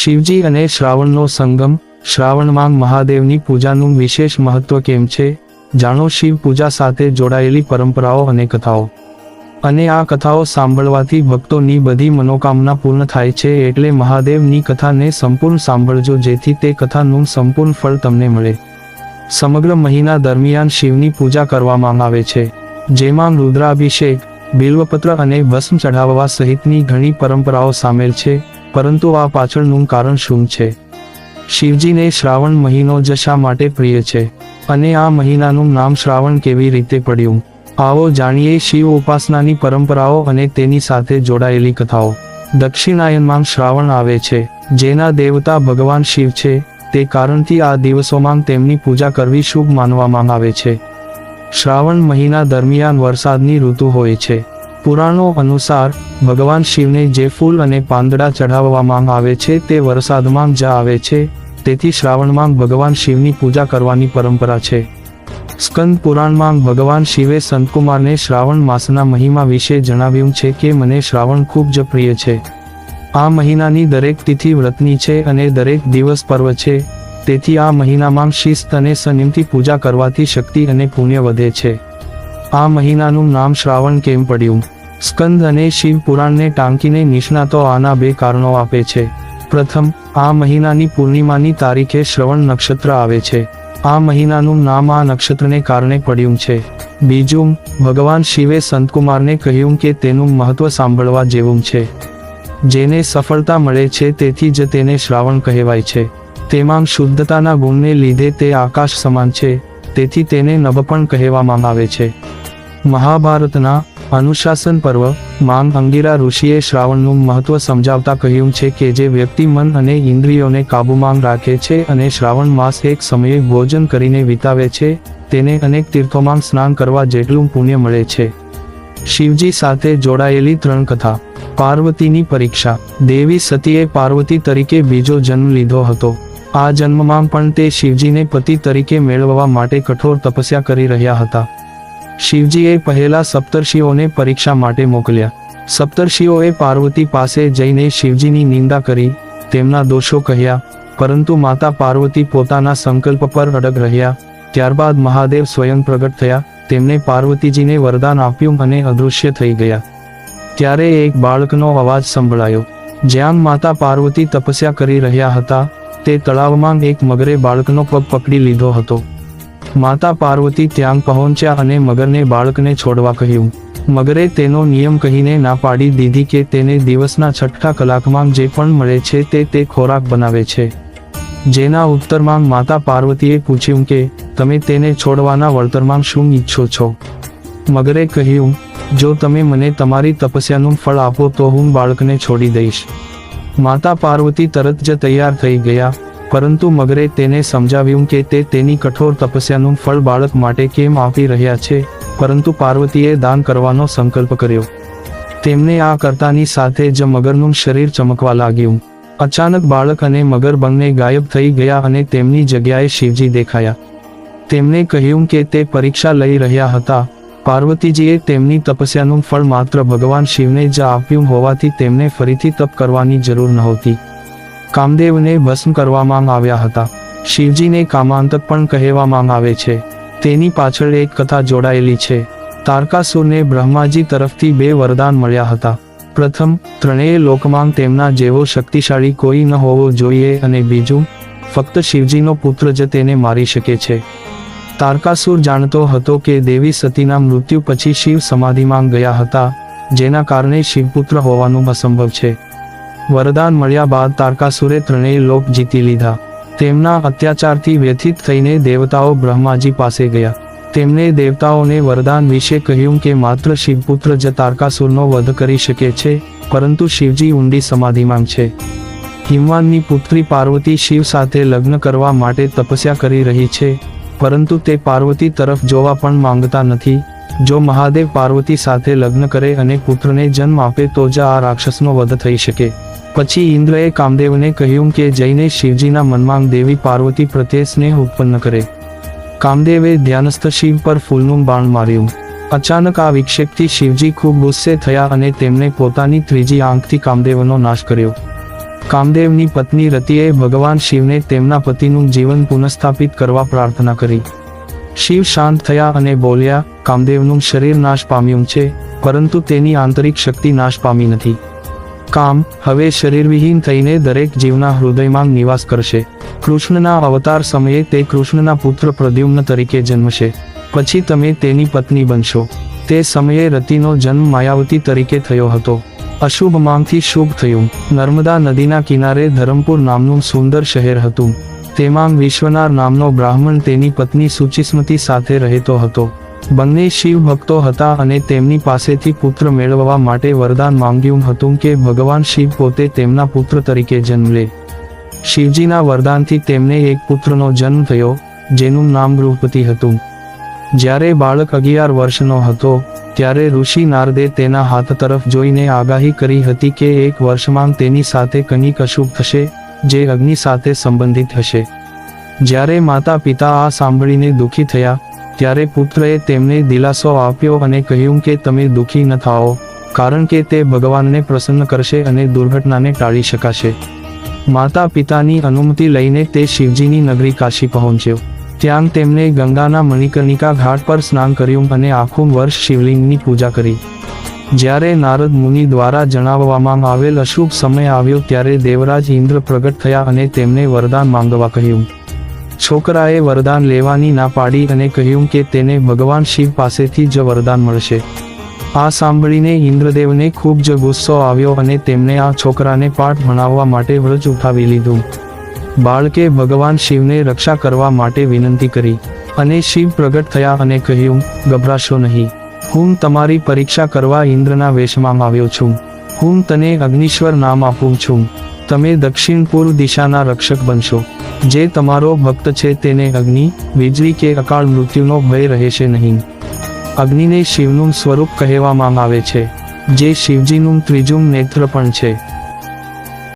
શિવજી અને શ્રાવણનો સંગમ, શ્રાવણમાં મહાદેવની પૂજાનું વિશેષ મહત્વ કેમ છે? જાણો, શિવ પૂજા સાથે જોડાયેલી પરંપરાઓ અને કથાઓ. અને આ કથાઓ સાંભળવાથી ભક્તોની બધી મનોકામના પૂર્ણ થાય છે એટલે મહાદેવની કથાને સંપૂર્ણ સાંભળજો જેથી તે કથાનું સંપૂર્ણ ફળ તમને મળે. સમગ્ર મહિના દરમિયાન શિવની પૂજા કરવામાં આવે છે. જેમાં રુદ્રાભિષેક, બિલ્વપત્ર અને ભસ્મ ચઢાવવા સહિતની ઘણી પરંપરાઓ સામેલ છે. પરંતુ આ પાછળનું કારણ શું છે? શિવજીને શ્રાવણ મહિનો જ શા માટે પ્રિય છે? અને આ મહિનાનું નામ શ્રાવણ કેવી રીતે પડ્યું? આવો જાણીએ શિવ ઉપાસનાની પરંપરાઓ અને તેની સાથે જોડાયેલી કથાઓ. દક્ષિણાયનમાં શ્રાવણ આવે છે. જેના દેવતા ભગવાન શિવ છે, તે કારણથી આ દિવસોમાં તેમની પૂજા કરવી શુભ માનવામાં આવે છે. શ્રાવણ મહિના દરમિયાન વરસાદની ઋતુ હોય છે. પુરાણો અનુસાર, ભગવાન શિવને જે ફૂલ અને પાંદડા ચઢાવવામાં આવે છે તે વરસાદમાં જ આવે છે, તેથી શ્રાવણમાં ભગવાન શિવની પૂજા કરવાની પરંપરા છે. સ્કંદ પુરાણમાં ભગવાન શિવે સંતકુમારને શ્રાવણ માસના મહિમા વિશે જણાવ્યું છે કે, મને શ્રાવણ ખૂબ જ પ્રિય છે. આ મહિનાની દરેક તિથિ વ્રતની છે અને દરેક દિવસ પર્વ છે. તેથી આ મહિનામાં શિસ્ત અને સંયમથી પૂજા કરવાથી શક્તિ અને પુણ્ય વધે છે. આ મહિનાનું નામ શ્રાવણ કેમ પડ્યું? સ્કંદ અને શિવ પુરાણને ટાંકીને નિષ્ણાતો આના બે કારણો આપે છે. પ્રથમ, આ મહિનાની પૂર્ણિમાની તારીખે શ્રવણ નક્ષત્ર આવે છે. આ મહિનાનું નામ આ નક્ષત્રને કારણે પડ્યું છે. બીજું, ભગવાન શિવે સંતકુમારને કહ્યું કે તેનું મહત્વ સાંભળવા જેવું છે. જેને સફળતા મળે છે તેથી જ તેને શ્રાવણ કહેવાય છે. તેમાં શુદ્ધતાના ગુણને લીધે તે આકાશ સમાન છે. તેથી તેને નભ કહેવામાં આવે છે. મહાભારતના અનુશાસન પર્વ માંગ અંગીરા ઋષિએ શ્રાવણનું મહત્વ સમજાવતા કહ્યું છે કે જે વ્યક્તિ મન અને ઇન્દ્રિયોને કાબૂમાં રાખે છે અને શ્રાવણ માસ એક સમયે ભોજન કરીને વિતાવે છે, તેને અનેક તીર્થોમાં સ્નાન કરવા જેટલું પુણ્ય મળે છે. શિવજી સાથે જોડાયેલી ત્રણ કથા. પાર્વતીની પરીક્ષા. દેવી સતીએ પાર્વતી તરીકે બીજો જન્મ લીધો હતો. આ જન્મમાં પણ તે શિવજીને પતિ તરીકે મેળવવા માટે કઠોર તપસ્યા કરી રહ્યા હતા. શિવજીએ પહેલા સપ્તર્ષિઓને પરીક્ષા માટે મોકલ્યા. સપ્તર્ષિઓએ પાર્વતી પાસે જઈને શિવજીની નિંદા કરી, તેમના દોષો કહ્યા, પરંતુ માતા પાર્વતી પોતાના સંકલ્પ પર અડગ રહ્યા. ત્યારબાદ મહાદેવ સ્વયં પ્રગટ થયા તેમણે પાર્વતીજીને વરદાન આપ્યું અને અદૃશ્ય થઈ ગયા. ત્યારે એક બાળકનો અવાજ સંભળાયો. જ્યાં માતા પાર્વતી તપસ્યા કરી રહ્યા હતા તે તળાવમાં એક મગરે બાળકનો પગ પકડી લીધો હતો. માતા પાર્વતી ત્યાં પહોંચ્યા અને મગરને બાળકને છોડવા કહ્યું. મગરે તેનો નિયમ કહીને ના પાડી દીધી કે તેને દિવસના છઠ્ઠા કલાકમાં જે પણ મળે છે તે તે ખોરાક બનાવે છે. જેના ઉત્તરમાં માતા પાર્વતીએ પૂછ્યું કે, તમે તેને છોડવાના વળતરમાં શું ઈચ્છો છો? મગરે કહ્યું, જો તમે મને તમારી તપસ્યાનું ફળ આપો તો હું બાળકને છોડી દઈશ. માતા પાર્વતી તરત જ તૈયાર થઈ ગયા, પરંતુ મગરે તેને સમજાવ્યું કે તે તેની કઠોર તપસ્યાનું ફળ બાળક માટે કેમ આપી રહ્યા છે, પરંતુ પાર્વતીએ દાન કરવાનો સંકલ્પ કર્યો. તેમને આ કરતાની સાથે જ મગરનું શરીર ચમકવા લાગ્યું. અચાનક બાળક અને મગર બંને ગાયબ થઈ ગયા અને તેમની જગ્યાએ શિવજી દેખાયા. તેમણે કહ્યું કે તે પરીક્ષા લઈ રહ્યા હતા પાર્વતીજીએ તેમની તપસ્યાનું ફળ માત્ર ભગવાન શિવને જ આપ્યું હોવાથી તેમને ફરીથી તપ કરવાની જરૂર નહોતી. કામદેવને ભસ્મ કરવામાં આવ્યા હતા. શિવજીને કામાંતક પણ કહેવામાં આવે છે. તેની પાછળ એક કથા જોડાયેલી છે. તારકાસુરને બ્રહ્માજી તરફથી બે વરદાન મળ્યા હતા. પ્રથમ, ત્રણેય લોકમાં તેમના જેવો શક્તિશાળી કોઈ ન હોવો જોઈએ અને બીજું, ફક્ત શિવજીનો પુત્ર જ તેને મારી શકે છે. તારકાસુર જાણતો હતો કે દેવી સતીના મૃત્યુ પછી શિવ સમાધિમાં ગયા હતા, જેના કારણે શિવપુત્ર હોવાનું અસંભવ છે. વરદાન મળ્યા બાદ તારકાસુરે ત્રણેય લોક જીતી લીધા. તેમના અત્યાચારથી વ્યથિત થઈને દેવતાઓ બ્રહ્માજી પાસે ગયા. તેમણે દેવતાઓને વરદાન વિશે કહ્યું કે માત્ર શિવપુત્ર જ તારકાસુરનો વધ કરી શકે છે, પરંતુ શિવજી ઊંડી સમાધિમાં છે. હિમવાનની પુત્રી પાર્વતી શિવ સાથે લગ્ન કરવા માટે તપસ્યા કરી રહી છે પરંતુ તે પાર્વતી તરફ જોવા પણ માંગતા નથી. જો મહાદેવ પાર્વતી સાથે લગ્ન કરે અને પુત્રને જન્મ આપે તો જ આ રાક્ષસનો વધ થઈ શકે. પછી ઇન્દ્રએ કામદેવને કહ્યું કે જઈને શિવજીના મનમાં દેવી પાર્વતી પ્રત્યે સ્નેહ ઉત્પન્ન કરે. કામદેવે ધ્યાનસ્થ શિવ પર ફૂલનું બાણ માર્યું. અચાનક આ વિક્ષેપથી શિવજી ખૂબ ગુસ્સે થયા અને તેમણે પોતાની ત્રીજી આંખથી કામદેવનો નાશ કર્યો. કામદેવની પત્ની રતિએ ભગવાન શિવને તેમના પતિનું જીવન પુનઃસ્થાપિત કરવા પ્રાર્થના કરી. શિવ શાંત થયા અને બોલ્યા, કામદેવનું શરીર નાશ પામ્યું છે, પરંતુ તેની આંતરિક શક્તિ નાશ પામી નથી. કામ, હવે શરીરવિહીન થઈને દરેક જીવના હૃદયમાં નિવાસ કરશે. કૃષ્ણના અવતાર સમયે તે કૃષ્ણના પુત્ર પ્રદ્યુમ્ન તરીકે જન્મશે. પછી તમે તેની પત્ની બનશો. તે સમયે રતિનો જન્મ માયાવતી તરીકે થયો હતો. અશુભ માંગથી શુભ થયું. નર્મદા નદીના કિનારે ધરમપુર નામનું સુંદર શહેર હતું. તેમાં વિશ્વનાર નામનો બ્રાહ્મણ તેની પત્ની સુચિસ્મતી સાથે રહેતો હતો. બંને શિવ ભક્તો હતા અને તેમની પાસેથી પુત્ર મેળવવા માટે વરદાન માંગ્યું હતું કે ભગવાન શિવ પોતે તેમના પુત્ર તરીકે જન્મ લે. શિવજીના વરદાનથી તેમને એક પુત્રનો જન્મ થયો, જેનું નામ ગૃહપતિ હતું. જ્યારે બાળક અગિયાર વર્ષનો હતો, ત્યારે ઋષિ નારદે તેના હાથ તરફ જોઈને આગાહી કરી હતી કે એક વર્ષમાં તેની સાથે કંઈક અશુભ થશે, જે અગ્નિ સાથે સંબંધિત હશે. જ્યારે માતા પિતા આ સાંભળીને દુઃખી થયા, ત્યારે પુત્રએ તેમને દિલાસો આપ્યો અને કહ્યું કે તમે દુઃખી ન થાઓ, કારણ કે તે ભગવાનને પ્રસન્ન કરશે અને દુર્ઘટનાને ટાળી શકાશે. માતા પિતાની અનુમતિ લઈને તે શિવજીની નગરી કાશી પહોંચ્યો. ત્યાં તેમણે ગંગાના મણિકર્ણિકા ઘાટ પર સ્નાન કર્યું અને આખું વર્ષ શિવલિંગની પૂજા કરી. જ્યારે નારદ મુનિ દ્વારા જણાવવામાં આવેલ અશુભ સમય આવ્યો ત્યારે દેવરાજ ઇન્દ્ર પ્રગટ થયા અને તેમને વરદાન માંગવા કહ્યું. છોકરાએ વરદાન લેવાની ના પાડી અને કહ્યું કે તેને ભગવાન શિવ પાસેથી જ વરદાન મળશે. આ સાંભળીને ઇન્દ્રદેવને ખૂબ જ ગુસ્સો આવ્યો અને તેમણે આ છોકરાને પાઠ ભણાવવા માટે વ્રજ ઉઠાવી લીધું. બાળકે ભગવાન શિવને રક્ષા કરવા માટે વિનંતી કરી અને શિવ પ્રગટ થયા અને કહ્યું, ગભરાશો નહીં. હું તમારી પરીક્ષા કરવા ઇન્દ્રના વેશમાં આવ્યો છું. હું તને અગ્નિશ્વર નામ આપું છું. તમે દક્ષિણ પૂર્વ દિશાના રક્ષક બનશો. જે તમારો ભક્ત છે તેને અગ્નિ, વીજળી કે અકાળ મૃત્યુનો ભય રહેશે નહીં. અગ્નિને શિવનું સ્વરૂપ કહેવામાં આવે છે, જે શિવજીનું ત્રીજું નેત્ર પણ છે.